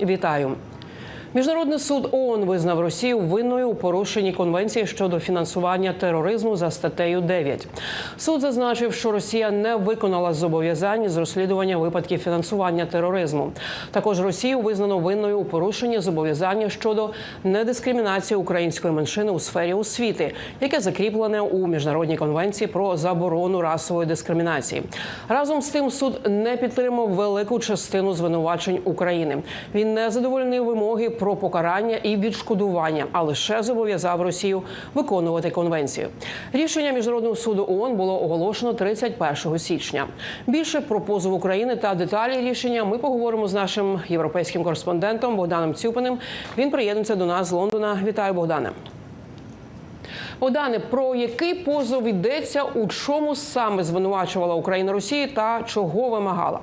вітаю. Міжнародний суд ООН визнав Росію винною у порушенні конвенції щодо фінансування тероризму за статтею 9. Суд зазначив, що Росія не виконала зобов'язань з розслідування випадків фінансування тероризму. Також Росію визнано винною у порушенні зобов'язання щодо недискримінації української меншини у сфері освіти, яке закріплене у міжнародній конвенції про заборону расової дискримінації. Разом з тим суд не підтримав велику частину звинувачень України. Він не задовольнив вимоги про покарання і відшкодування, а лише зобов'язав Росію виконувати конвенцію. Рішення міжнародного суду ООН було оголошено 31 січня. Більше про позов України та деталі рішення ми поговоримо з нашим європейським кореспондентом Богданом Цюпиним. Він приєднується до нас з Лондона. Вітаю, Богдане. Богдане, про який позов йдеться, у чому саме звинувачувала Україна Росію та чого вимагала?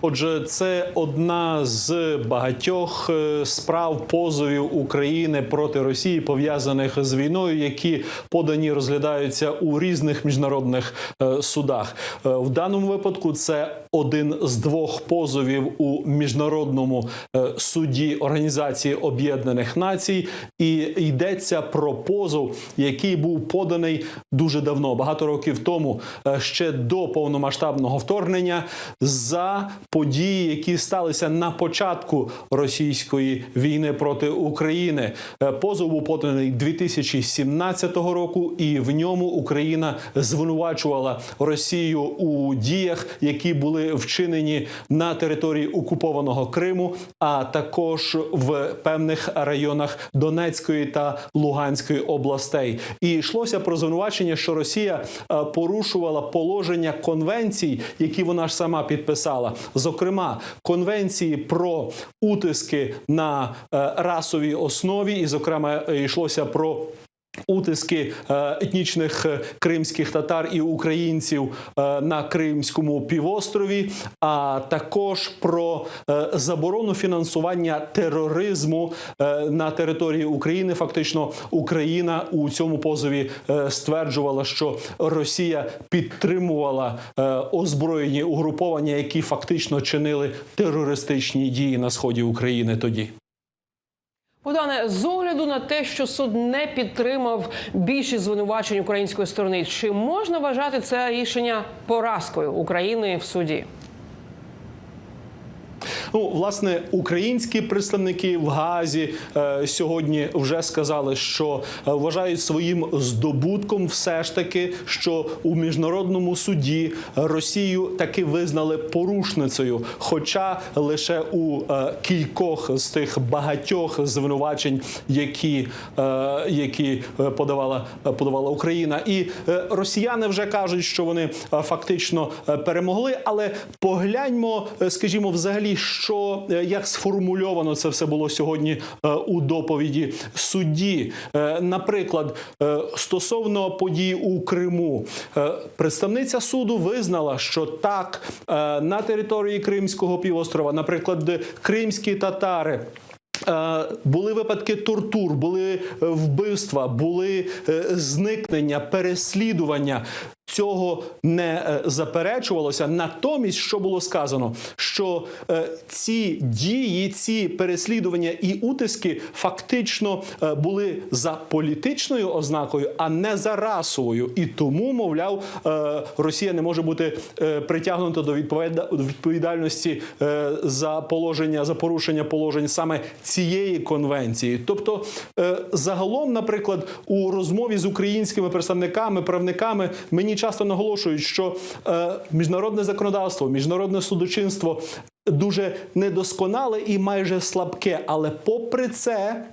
Отже, це одна з багатьох е, справ позовів України проти Росії, пов'язаних з війною, які подані розглядаються у різних міжнародних е, судах. Е, В даному випадку це один з двох позовів у міжнародному е, суді Організації Об'єднаних Націй, і йдеться про позов, який був поданий дуже давно, багато років тому, е, ще до повномасштабного вторгнення, за події, які сталися на початку російської війни проти України. Е, Позов був поданий 2017 року, і в ньому Україна звинувачувала Росію у діях, які були вчинені на території окупованого Криму, а також в певних районах Донецької та Луганської областей. І йшлося про звинувачення, що Росія е, порушувала положення конвенцій, які вона ж сама підписала. Зокрема, конвенції про утиски на е, расовій основі, і зокрема йшлося про. Утиски е, етнічних е, кримських татар і українців е, на Кримському півострові, а також про заборону фінансування тероризму на території України. Фактично, Україна у цьому позові стверджувала, що Росія підтримувала озброєні угруповання, які фактично чинили терористичні дії на сході України тоді. Богдане, з огляду на те, що суд не підтримав більшість звинувачень української сторони, чи можна вважати це рішення поразкою України в суді? Ну, власне, українські представники в Газі е, сьогодні вже сказали, що е, вважають своїм здобутком, все ж таки, що у міжнародному суді Росію таки визнали порушницею, хоча лише у е, кількох з тих багатьох звинувачень, які, е, які е, подавала подавала Україна, і е, росіяни вже кажуть, що вони е, фактично е, перемогли. Але погляньмо, е, скажімо, взагалі, що е, як сформульовано це все було сьогодні е, у доповіді судді. Е, Наприклад, стосовно подій у Криму, представниця суду визнала, що так на території Кримського півострова, наприклад, кримські татари. Були випадки тортур, були вбивства, були зникнення, переслідування. Цього не е, заперечувалося. Натомість, що було сказано, що е, ці дії, ці переслідування і утиски фактично е, були за політичною ознакою, а не за расовою. І тому, мовляв, Росія не може бути притягнута до відповіда- відповідальності за положення за порушення положень саме цієї конвенції. Тобто, загалом, наприклад, у розмові з українськими представниками, правниками мені часто наголошують, що е, міжнародне законодавство, міжнародне судочинство дуже недосконале і майже слабке. Але попри це.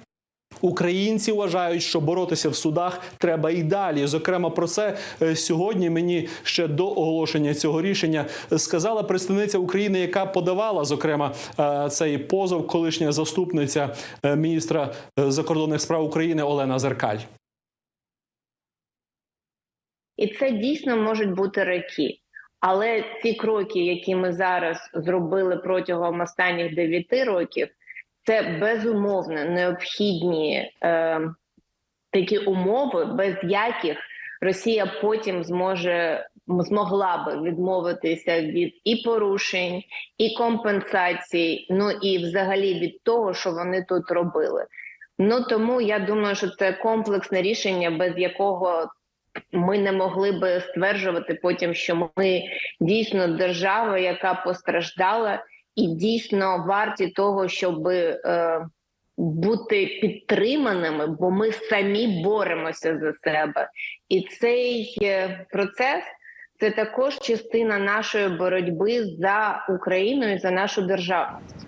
Українці вважають, що боротися в судах треба і далі. Зокрема, про це е, сьогодні мені ще до оголошення цього рішення сказала представниця України, яка подавала зокрема е, цей позов, колишня заступниця е, міністра закордонних справ України Олена Зеркаль. І це дійсно можуть бути роки. Але ці кроки, які ми зараз зробили протягом останніх 9 років, це безумовно необхідні е, такі умови, без яких Росія потім зможе змогла би відмовитися від і порушень, і компенсацій, ну і взагалі від того, що вони тут робили. Ну тому я думаю, що це комплексне рішення, без якого ми не могли би стверджувати потім, що ми дійсно держава, яка постраждала, і дійсно варті того, щоб е, бути підтриманими, бо ми самі боремося за себе, і цей е, процес це також частина нашої боротьби за Україну і за нашу державність.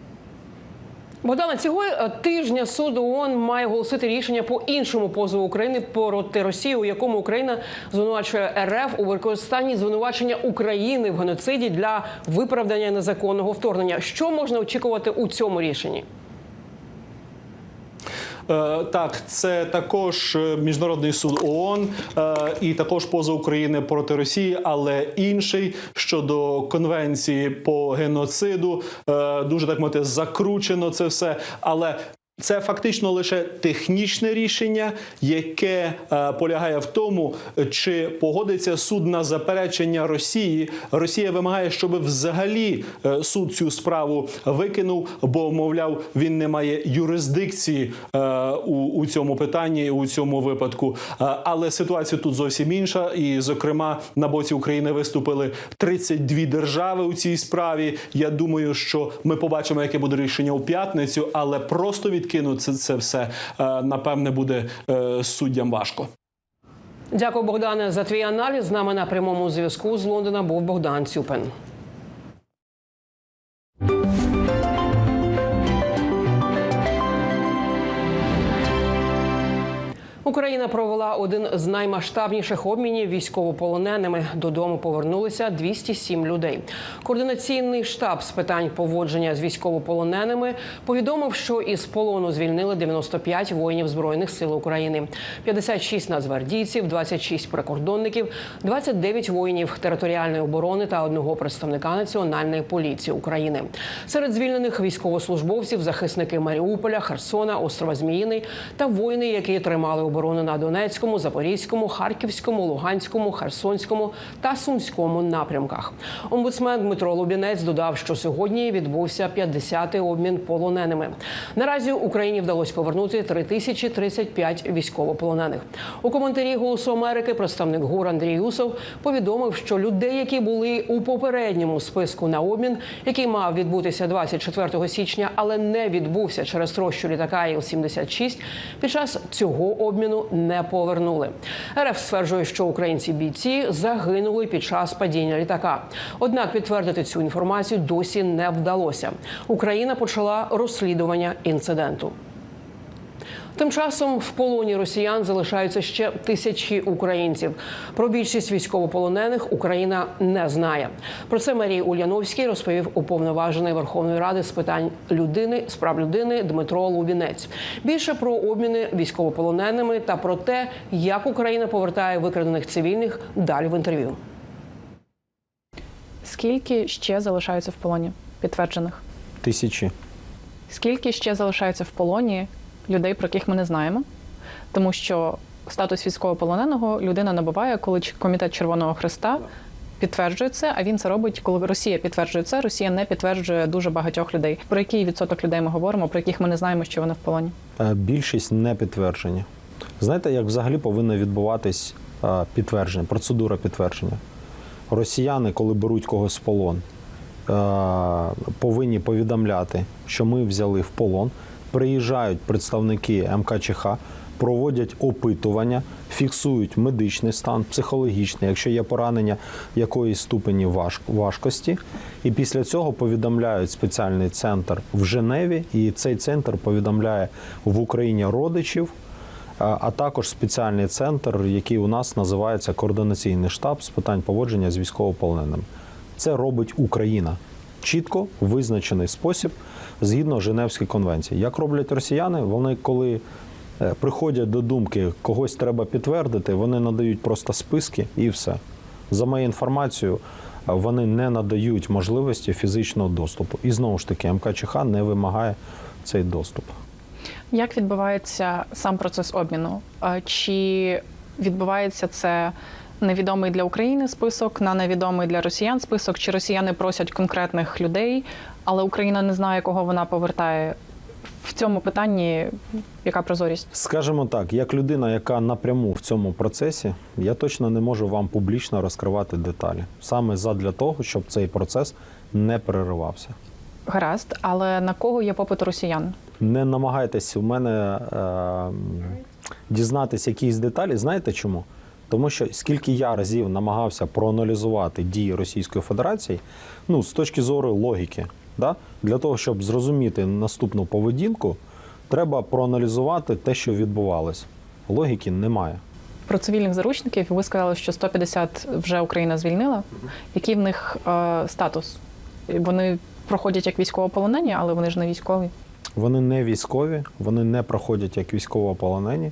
Богдана, цього е, тижня суд ООН має голосити рішення по іншому позову України проти Росії, у якому Україна звинувачує РФ у використанні звинувачення України в геноциді для виправдання незаконного вторгнення. Що можна очікувати у цьому рішенні? Е, Так, це також е, міжнародний суд ООН е, і також поза України проти Росії, але інший щодо конвенції по геноциду. Дуже так мовити закручено це все. Але це фактично лише технічне рішення, яке е, полягає в тому, чи погодиться суд на заперечення Росії. Росія вимагає, щоб взагалі е, суд цю справу викинув, бо мовляв він не має юрисдикції е, у, у цьому питанні, у цьому випадку. Е, але ситуація тут зовсім інша. І, зокрема, на боці України виступили 32 держави у цій справі. Я думаю, що ми побачимо, яке буде рішення у п'ятницю, але просто відкинути це, це все е, напевне буде е, суддям важко. Дякую, Богдане, за твій аналіз. З нами на прямому зв'язку з Лондона був Богдан Цюпин. Україна провела один з наймасштабніших обмінів військовополоненими. Додому повернулися 207 людей. Координаційний штаб з питань поводження з військовополоненими повідомив, що із полону звільнили 95 воїнів збройних сил України, 56 нацгвардійців, 26 прикордонників, 29 воїнів територіальної оборони та одного представника національної поліції України. Серед звільнених військовослужбовців захисники Маріуполя, Херсона, Острова Зміїний та воїни, які тримали оборону на Донецькому, Запорізькому, Харківському, Луганському, Херсонському та Сумському напрямках. Омбудсмен Дмитро Лубінець додав, що сьогодні відбувся 50-й обмін полоненими. Наразі Україні вдалося повернути 3035 військовополонених. У коментарі Голосу Америки представник ГУР Андрій Юсов повідомив, що людей, які були у попередньому списку на обмін, який мав відбутися 24 січня, але не відбувся через трощу літака Іл-76, під час цього обміну не повернули. РФ стверджує, що українці бійці загинули під час падіння літака. Однак підтвердити цю інформацію досі не вдалося. Україна почала розслідування інциденту. Тим часом в полоні росіян залишаються ще тисячі українців. Про більшість військовополонених Україна не знає. Про це Марій Ульяновський розповів уповноважений Верховної Ради з питань людини справ людини Дмитро Лубінець. Більше про обміни військовополоненими та про те, як Україна повертає викрадених цивільних далі в інтерв'ю. Скільки ще залишаються в полоні підтверджених? Тисячі. Скільки ще залишаються в полоні людей, про яких ми не знаємо? Тому що статус військовополоненого людина набуває, коли комітет Червоного Христа підтверджує це, а він це робить, коли Росія підтверджує це. Росія не підтверджує дуже багатьох людей. Про який відсоток людей ми говоримо, про яких ми не знаємо, що вони в полоні? Е, Більшість не підтверджені. Знаєте, як взагалі повинно відбуватись е, підтвердження, процедура підтвердження? Росіяни, коли беруть когось в полон, е, повинні повідомляти, що ми взяли в полон. Приїжджають представники МКЧХ, проводять опитування, фіксують медичний стан, психологічний, якщо є поранення якоїсь ступені важ- важкості. І після цього повідомляють спеціальний центр в Женеві, і цей центр повідомляє в Україні родичів, а також спеціальний центр, який у нас називається координаційний штаб з питань поводження з військовополоненими. Це робить Україна чітко визначений спосіб згідно Женевської конвенції. Як роблять росіяни, вони коли е, приходять до думки, когось треба підтвердити, вони надають просто списки і все. За моєю інформацією, е, вони не надають можливості фізичного доступу. І знову ж таки, МКЧХ не вимагає цей доступ. Як відбувається сам процес обміну? Чи відбувається це невідомий для України список, на невідомий для росіян список, чи росіяни просять конкретних людей, але Україна не знає, кого вона повертає. В цьому питанні яка прозорість? Скажімо так, як людина, яка напряму в цьому процесі, я точно не можу вам публічно розкривати деталі. Саме задля того, щоб цей процес не переривався. Гаразд, але на кого є попит росіян? Не намагайтесь у мене е, дізнатися якісь деталі. Знаєте чому? Тому що скільки я разів намагався проаналізувати дії Російської Федерації, ну з точки зору логіки, да? для того, щоб зрозуміти наступну поведінку, треба проаналізувати те, що відбувалось. Логіки немає. Про цивільних заручників ви сказали, що 150 вже Україна звільнила. Який в них е, статус? Вони проходять як військовополонені, але вони ж не військові. Вони не військові, вони не проходять як військовополонені.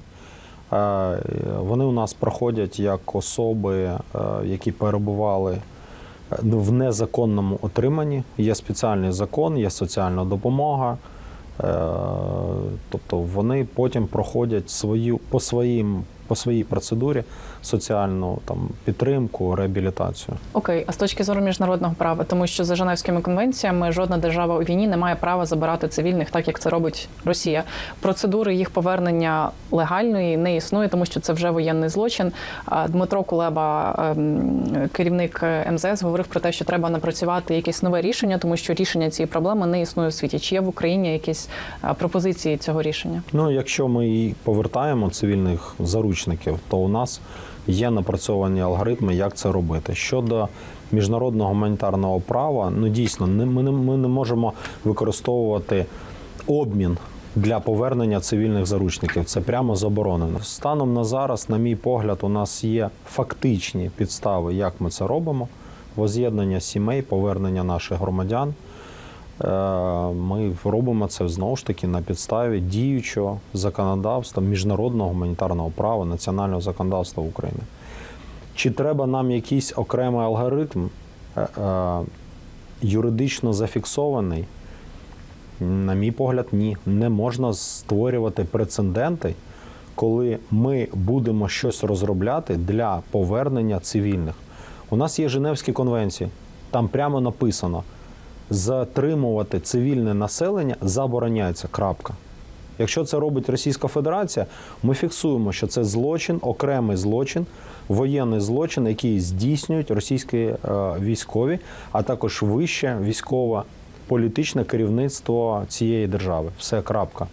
Е, Вони у нас проходять як особи, е, які перебували в незаконному отриманні. Є спеціальний закон, є соціальна допомога. Е, Тобто вони потім проходять свою по своїм по своїй процедурі соціальну там підтримку, реабілітацію. Окей, а з точки зору міжнародного права, тому що за Женевськими конвенціями жодна держава у війні не має права забирати цивільних, так як це робить Росія. Процедури їх повернення легальної не існує, тому що це вже воєнний злочин. Дмитро Кулеба, ем, керівник МЗС, говорив про те, що треба напрацювати якесь нове рішення, тому що рішення цієї проблеми не існує у світі. Чи є в Україні якісь пропозиції цього рішення? Ну, якщо ми і повертаємо цивільних заручників, то у нас є напрацьовані алгоритми, як це робити. Щодо міжнародного гуманітарного права, ну дійсно, ми не, ми не можемо використовувати обмін. Для повернення цивільних заручників це прямо заборонено. Станом на зараз, на мій погляд, у нас є фактичні підстави, як ми це робимо: воз'єднання сімей, повернення наших громадян. Е, Ми робимо це знову ж таки на підставі діючого законодавства, міжнародного гуманітарного права, національного законодавства України. Чи треба нам якийсь окремий алгоритм е, е, юридично зафіксований? На мій погляд, ні. Не можна створювати прецеденти, коли ми будемо щось розробляти для повернення цивільних. У нас є Женевські конвенції, там прямо написано: затримувати цивільне населення забороняється. Крапка. Якщо це робить Російська Федерація, ми фіксуємо, що це злочин, окремий злочин, воєнний злочин, який здійснюють російські е, військові, а також вище військове політичне керівництво цієї держави. Все крапка.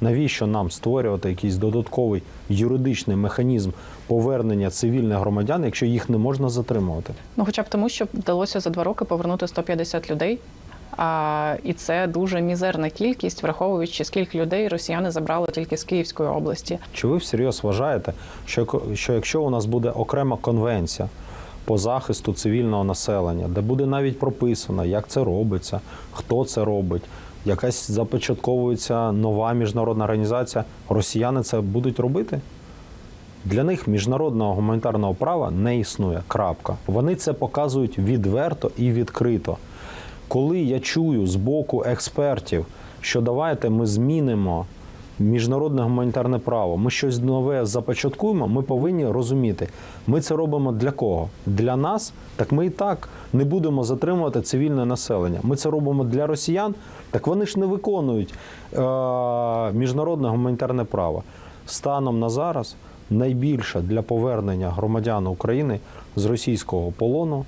Навіщо нам створювати якийсь додатковий юридичний механізм повернення цивільних громадян, якщо їх не можна затримувати? Ну, хоча б тому, що вдалося за два роки повернути 150 людей. А, і це дуже мізерна кількість, враховуючи скільки людей росіяни забрали тільки з Київської області. Чи ви всерйоз вважаєте, що, що якщо у нас буде окрема конвенція по захисту цивільного населення, де буде навіть прописано, як це робиться, хто це робить, якась започатковується нова міжнародна організація, росіяни це будуть робити? Для них міжнародного гуманітарного права не існує. Крапка. Вони це показують відверто і відкрито. Коли я чую з боку експертів, що давайте ми змінимо міжнародне гуманітарне право, ми щось нове започаткуємо, ми повинні розуміти, ми це робимо для кого? Для нас, так ми і так не будемо затримувати цивільне населення. Ми це робимо для росіян, так вони ж не виконують е- міжнародне гуманітарне право. Станом на зараз найбільше для повернення громадян України з російського полону,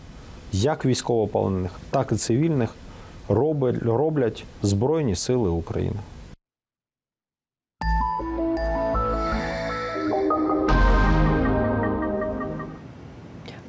як військовополонених, так і цивільних, роблять, Збройні Сили України.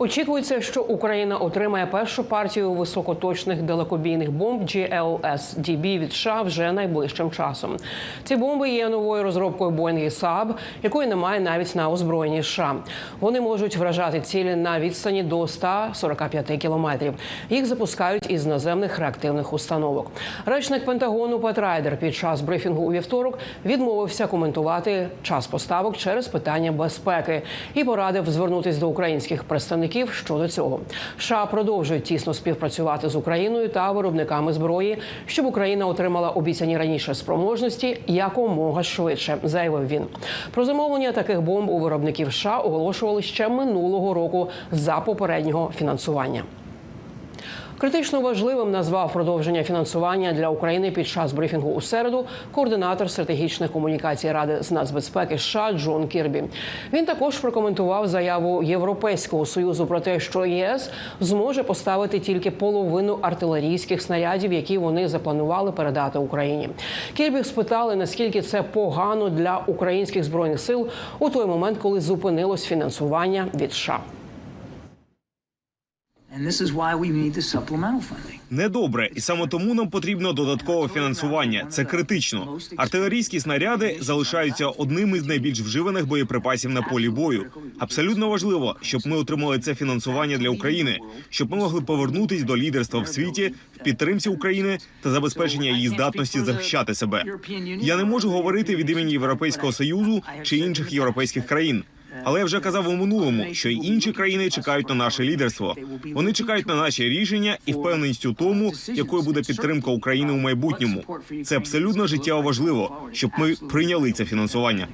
Очікується, що Україна отримає першу партію високоточних далекобійних бомб GLSDB від США вже найближчим часом. Ці бомби є новою розробкою Boeing і Saab, якої немає навіть на озброєнні США. Вони можуть вражати цілі на відстані до 145 кілометрів. Їх запускають із наземних реактивних установок. Речник Пентагону Пет Райдер під час брифінгу у вівторок відмовився коментувати час поставок через питання безпеки і порадив звернутись до українських представників виробників щодо цього. США продовжують тісно співпрацювати з Україною та виробниками зброї, щоб Україна отримала обіцяні раніше спроможності якомога швидше, заявив він. Про замовлення таких бомб у виробників США оголошували ще минулого року за попереднього фінансування. Критично важливим назвав продовження фінансування для України під час брифінгу у середу координатор стратегічних комунікацій Ради з нацбезпеки США Джон Кірбі. Він також прокоментував заяву Європейського союзу про те, що ЄС зможе поставити тільки половину артилерійських снарядів, які вони запланували передати Україні. Кірбі спитали, наскільки це погано для українських збройних сил у той момент, коли зупинилось фінансування від США. And this is why we need the supplemental funding. Недобре, і саме тому нам потрібно додаткове фінансування. Це критично. Артилерійські снаряди залишаються одним із найбільш вживаних боєприпасів на полі бою. Абсолютно важливо, щоб ми отримали це фінансування для України, щоб ми могли повернутись до лідерства в світі в підтримці України та забезпечення її здатності захищати себе. Я не можу говорити від імені Європейського союзу чи інших європейських країн. Але я вже казав у минулому, що й інші країни чекають на наше лідерство. Вони чекають на наші рішення і впевненість у тому, якою буде підтримка України у майбутньому. Це абсолютно життєво важливо, щоб ми прийняли це фінансування.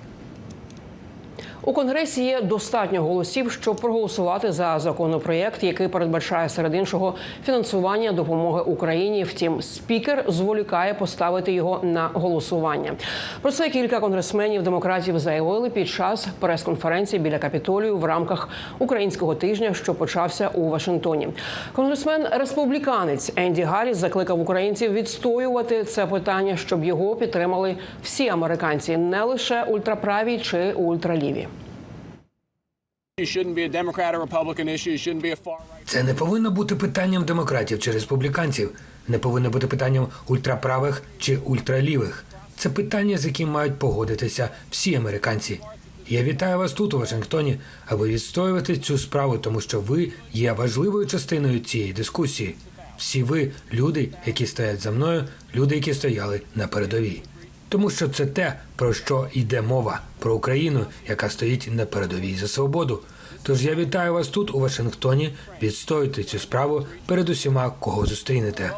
У конгресі є достатньо голосів, щоб проголосувати за законопроєкт, який передбачає серед іншого фінансування допомоги Україні. Втім, спікер зволікає поставити його на голосування. Про це кілька конгресменів демократів заявили під час прес-конференції біля капітолію в рамках українського тижня, що почався у Вашингтоні. Конгресмен республіканець Енді Гарріс закликав українців відстоювати це питання, щоб його підтримали всі американці, не лише ультраправі чи ультраліві. Це не повинно бути питанням демократів чи республіканців, не повинно бути питанням ультраправих чи ультралівих. Це питання, з яким мають погодитися всі американці. Я вітаю вас тут, у Вашингтоні, аби відстоювати цю справу, тому що ви є важливою частиною цієї дискусії. Всі ви люди, які стоять за мною, люди, які стояли на передовій. Тому що це те, про що йде мова про Україну, яка стоїть на передовій за свободу. Тож я вітаю вас тут, у Вашингтоні, відстоюйте цю справу перед усіма, кого зустрінете.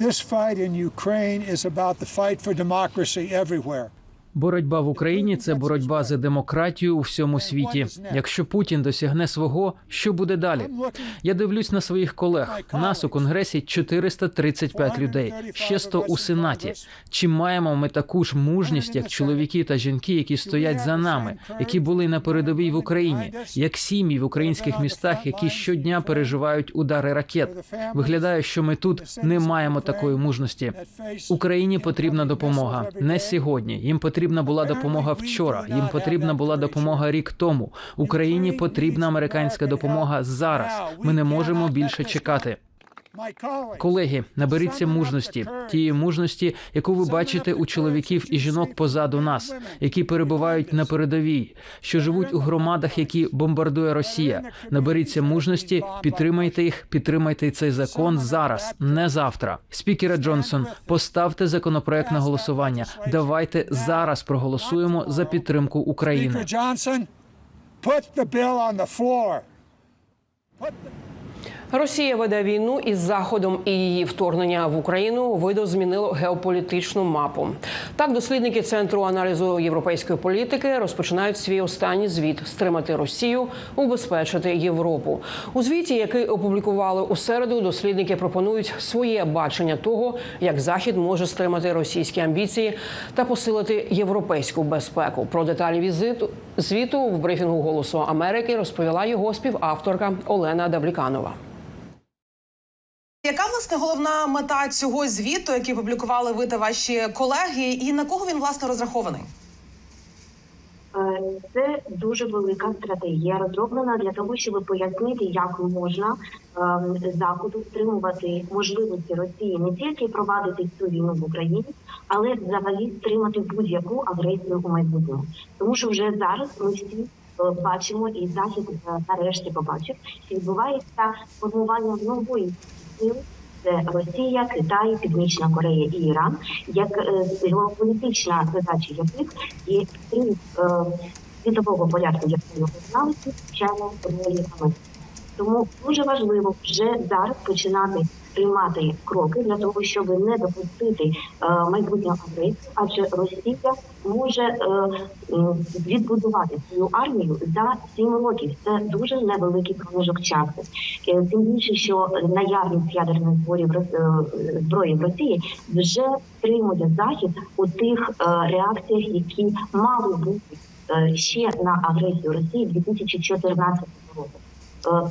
This fight in Ukraine is about the fight for democracy everywhere. Боротьба в Україні це боротьба за демократію у всьому світі. Якщо Путін досягне свого, що буде далі? Я дивлюсь на своїх колег. Нас у конгресі 435 людей, ще 100 у сенаті. Чи маємо ми таку ж мужність, як чоловіки та жінки, які стоять за нами, які були на передовій в Україні, як сім'ї в українських містах, які щодня переживають удари ракет? Виглядає, що ми тут не маємо такої мужності. Україні потрібна допомога не сьогодні. Їм потрібна була допомога вчора. Їм потрібна була допомога рік тому. Україні потрібна американська допомога зараз. Ми не можемо більше чекати. Колеги, наберіться мужності, тієї мужності, яку ви бачите у чоловіків і жінок позаду нас, які перебувають на передовій, що живуть у громадах, які бомбардує Росія. Наберіться мужності, підтримайте їх, підтримайте цей закон зараз, не завтра. Спікере Джонсон, поставте законопроект на голосування. Давайте зараз проголосуємо за підтримку України. Johnson, put the bill on the floor. Росія веде війну із заходом і її вторгнення в Україну видозмінило геополітичну мапу. Так, дослідники центру аналізу європейської політики розпочинають свій останній звіт стримати Росію, убезпечити Європу. У звіті, який опублікували у середу, дослідники пропонують своє бачення того, як Захід може стримати російські амбіції та посилити європейську безпеку. Про деталі візиту звіту в брифінгу Голосу Америки розповіла його співавторка Олена Давліканова. Яка власне головна мета цього звіту, який публікували ви та ваші колеги, і на кого він власне розрахований? Е, Це дуже велика стратегія, розроблена для того, щоб пояснити, як можна ем, заходу стримувати можливості Росії не тільки провадити цю війну в Україні, але взагалі стримати будь-яку агресію у майбутньому. Тому що вже зараз ми всі е, бачимо, і захід е, нарешті побачив, що відбувається формування нової сили. Це Росія, Китай, Північна Корея і Іран, як е, геополітична задача яких є крім е, світового порядку, який ми знали, звичайно, ролі. Тому дуже важливо вже зараз починати приймати кроки для того, щоб не допустити е, майбутнього агресію, адже Росія може е, відбудувати свою армію за сім років. Це дуже невеликий проміжок часу. Е, Тим більше, що наявність ядерних зборів зброї в Росії вже стримує захід у тих реакціях, які мали бути ще на агресію Росії 2014 року.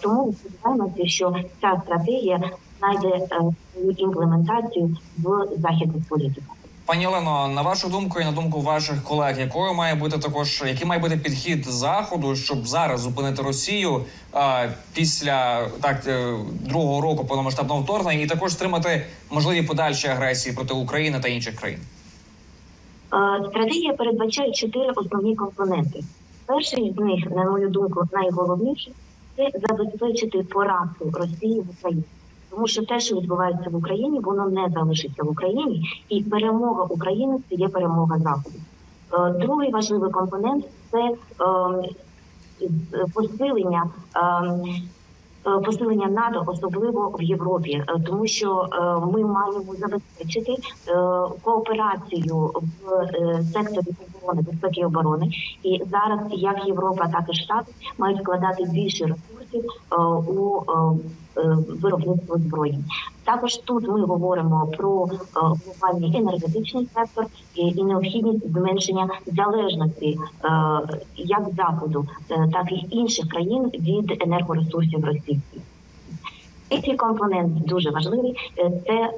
Тому сподіваємося, що ця стратегія знайде е, свою імплементацію в західних політиках. Пані Олено, на вашу думку і на думку ваших колег, якою має бути також який має бути підхід заходу, щоб зараз зупинити Росію а, після так е, другого року повномасштабного вторгнення, і також стримати можливі подальші агресії проти України та інших країн? Е, Стратегія передбачає чотири основні компоненти. Перший з них, на мою думку, найголовніший це забезпечити поразку Росії в Україні. Тому що те, що відбувається в Україні, воно не залишиться в Україні, і перемога України це є перемога Заходу. Е, Другий важливий компонент це ем, посилення. ем, е, Посилення НАТО, особливо в Європі, е, тому що ми маємо забезпечити кооперацію в секторі оборони, безпеки і оборони. І зараз як Європа, так і Штати мають вкладати більше ресурсів у виробництво зброї. Також тут ми говоримо про е, глобальний енергетичний сектор і, необхідність зменшення залежності е, як заходу, е, так і інших країн від енергоресурсів Росії. Третій компонент дуже важливий е, це е,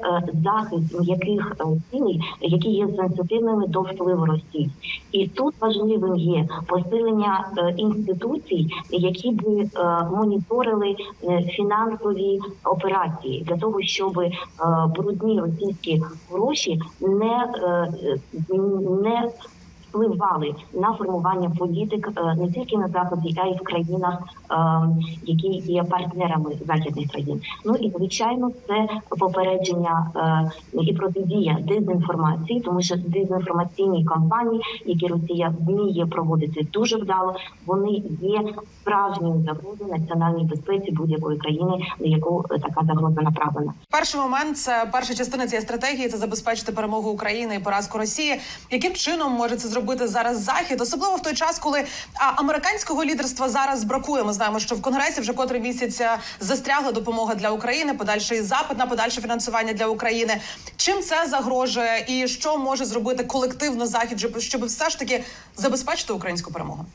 захист м'яких е, цілей, які є сенситивними до впливу Росії. І тут важливим є посилення інституцій, які би моніторили фінансові операції для того, щоб брудні російські гроші не, не впливали на формування політик е, не тільки на заході, а й в країнах, е, які є партнерами західних країн. Ну і звичайно, це попередження е, і протидія дезінформації, тому що дезінформаційні кампанії, які Росія вміє проводити дуже вдало, вони є справжньою загрозою національній безпеці будь-якої країни, на яку е, така загроза направлена. Перший момент це перша частина цієї стратегії це забезпечити перемогу України і поразку Росії. Яким чином може це зробити зараз Захід, особливо в той час, коли американського лідерства зараз бракує. Ми знаємо, що в конгресі вже котрий місяць застрягла допомога для України, подальший запит на подальше фінансування для України. Чим це загрожує, і що може зробити колективно захід, щоб все ж таки забезпечити українську перемогу?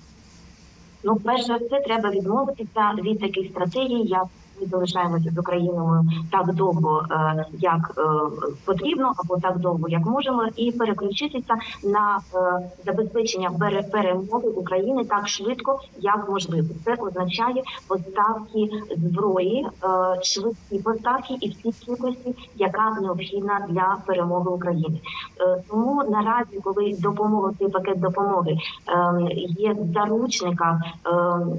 Ну, перш за все, треба відмовитися від таких стратегій, як ми залишаємося з Україною так довго, е, як е, потрібно, або так довго, як можемо, і переключитися на е, забезпечення пере- перемоги України так швидко, як можливо. Це означає поставки зброї, швидкі поставки і всі кількості, яка необхідна для перемоги України. Тому наразі, коли допомога цей пакет допомоги ем, є в заручниках. ем,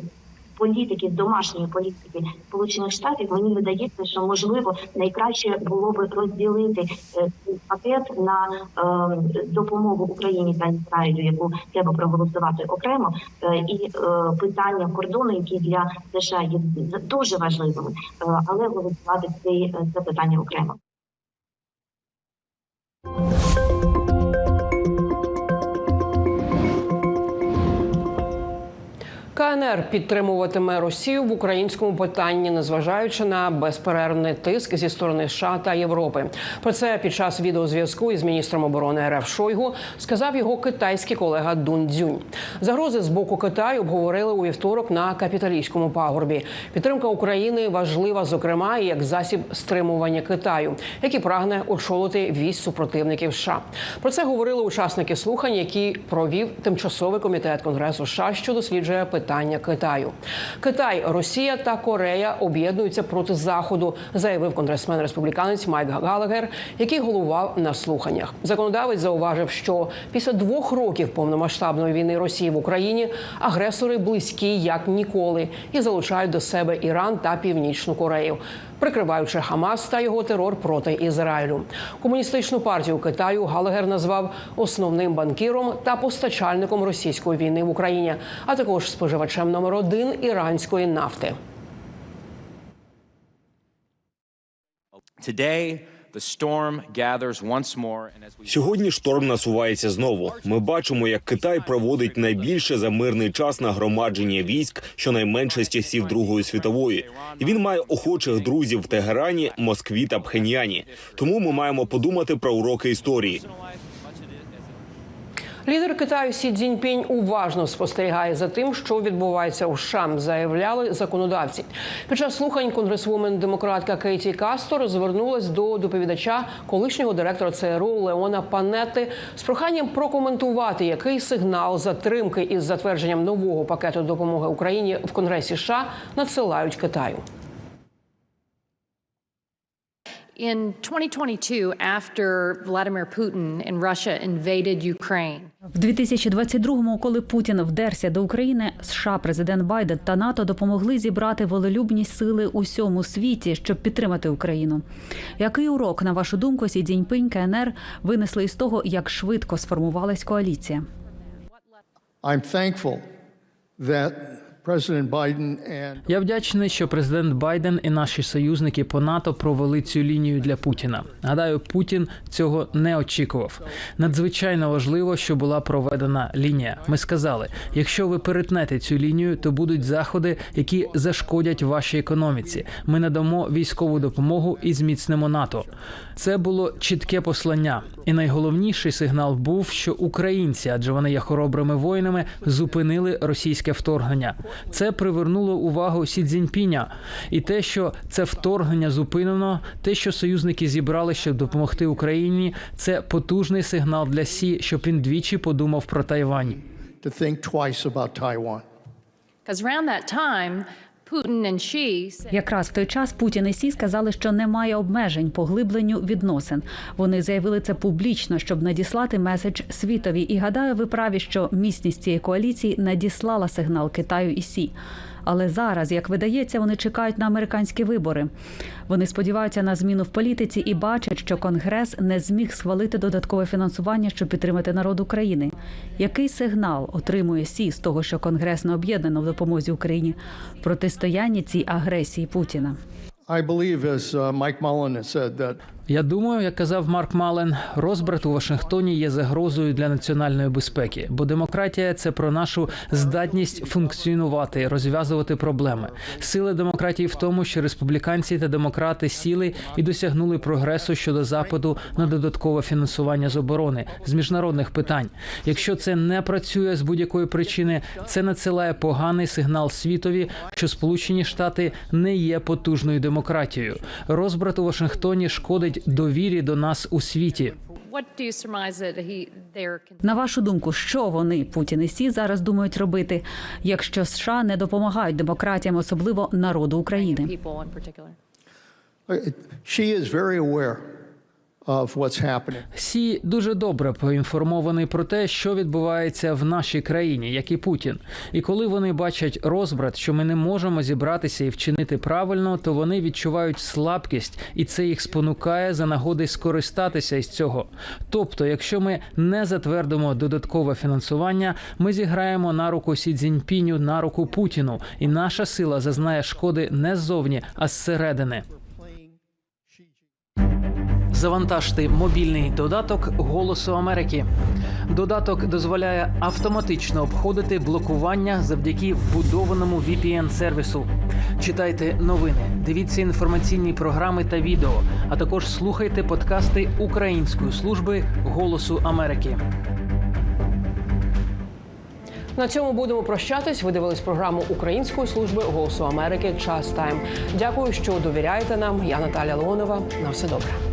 Політики домашньої політики Сполучених Штатів мені видається, що можливо найкраще було би розділити е, пакет на е, допомогу Україні та Ізраїлю, яку треба проголосувати окремо, е, і е, питання кордону, які для США є дуже важливими, але голосувати це питання окремо. КНР підтримуватиме Росію в українському питанні, незважаючи на безперервний тиск зі сторони США та Європи. Про це під час відеозв'язку із міністром оборони РФ Шойгу сказав його китайський колега Дун Дзюнь. Загрози з боку Китаю обговорили у вівторок на капіталійському пагорбі. Підтримка України важлива, зокрема, і як засіб стримування Китаю, який прагне очолити вісь супротивників США. Про це говорили учасники слухань, які провів тимчасовий комітет Конгресу США, що досліджує питання Китаю. Китай, Росія та Корея об'єднуються проти заходу, заявив конгресмен республіканець Майк Галагер, який головував на слуханнях. Законодавець зауважив, що після двох років повномасштабної війни Росії в Україні агресори близькі як ніколи і залучають до себе Іран та Північну Корею. Прикриваючи Хамас та його терор проти Ізраїлю. Комуністичну партію Китаю Галагер назвав основним банкіром та постачальником російської війни в Україні, а також споживачем номер один іранської нафти. Today, Сьогодні шторм насувається знову. Ми бачимо, як Китай проводить найбільше за мирний час нагромадження військ, щонайменше з часів Другої світової. І він має охочих друзів в Тегерані, Москві та Пхеньяні. Тому ми маємо подумати про уроки історії. Лідер Китаю Сі Цзіньпінь уважно спостерігає за тим, що відбувається у США, заявляли законодавці. Під час слухань конгресвумен демократка Кейті Кастор звернулась до доповідача колишнього директора ЦРУ Леона Панетти з проханням прокоментувати, який сигнал затримки із затвердженням нового пакету допомоги Україні в Конгресі США надсилають Китаю. In 2022, after Vladimir Putin and Russia invaded Ukraine, В 2022-му, коли Путін вдерся до України, США, президент Байден та НАТО допомогли зібрати волелюбні сили усьому світі, щоб підтримати Україну. Який урок, на вашу думку, Сі Цзіньпинь, КНР винесли із того, як швидко сформувалась коаліція? I'm thankful that Я вдячний, що президент Байден і наші союзники по НАТО провели цю лінію для Путіна. Гадаю, Путін цього не очікував. Надзвичайно важливо, що була проведена лінія. Ми сказали: якщо ви перетнете цю лінію, то будуть заходи, які зашкодять вашій економіці. Ми надамо військову допомогу і зміцнимо НАТО. Це було чітке послання, і найголовніший сигнал був, що українці, адже вони є хоробрими воїнами, зупинили російське вторгнення. Це привернуло увагу Сі Цзіньпіня. І те, що це вторгнення зупинено, те, що союзники зібрали, щоб допомогти Україні, це потужний сигнал для Сі, щоб він двічі подумав про Тайвань. Якраз в той час Путін і Сі сказали, що немає обмежень поглибленню відносин. Вони заявили це публічно, щоб надіслати меседж світові. І гадаю, ви праві, що міцність цієї коаліції надіслала сигнал Китаю і Сі. Але зараз, як видається, вони чекають на американські вибори. Вони сподіваються на зміну в політиці і бачать, що Конгрес не зміг схвалити додаткове фінансування, щоб підтримати народ України. Який сигнал отримує Сі з того, що Конгрес не об'єднано в допомозі Україні в протистоянні цій агресії Путіна? I believe, as uh, Mike Mullen said, that Я думаю, як казав Марк Мален, розбрат у Вашингтоні є загрозою для національної безпеки, бо демократія це про нашу здатність функціонувати, розв'язувати проблеми. Сила демократії в тому, що республіканці та демократи сіли і досягнули прогресу щодо запиту на додаткове фінансування з оборони з міжнародних питань. Якщо це не працює з будь-якої причини, це надсилає поганий сигнал світові, що Сполучені Штати не є потужною демократією. Розбрат у Вашингтоні шкодить довірі до нас у світі. "What do you surmise that he they're На вашу думку, що вони Путін і Сі зараз думають робити, якщо США не допомагають демократіям, особливо народу України? Сі дуже добре поінформований про те, що відбувається в нашій країні, як і Путін. І коли вони бачать розбрат, що ми не можемо зібратися і вчинити правильно, то вони відчувають слабкість, і це їх спонукає за нагоди скористатися із цього. Тобто, якщо ми не затвердимо додаткове фінансування, ми зіграємо на руку Сі Цзіньпіню, на руку Путіну, і наша сила зазнає шкоди не ззовні, а зсередини. Завантажте мобільний додаток Голосу Америки. Додаток дозволяє автоматично обходити блокування завдяки вбудованому VPN-сервісу. Читайте новини, дивіться інформаційні програми та відео, а також слухайте подкасти Української служби Голосу Америки. На цьому будемо прощатись. Ви дивились програму Української служби Голосу Америки. Час тайм. Дякую, що довіряєте нам. Я Наталя Леонова. На все добре.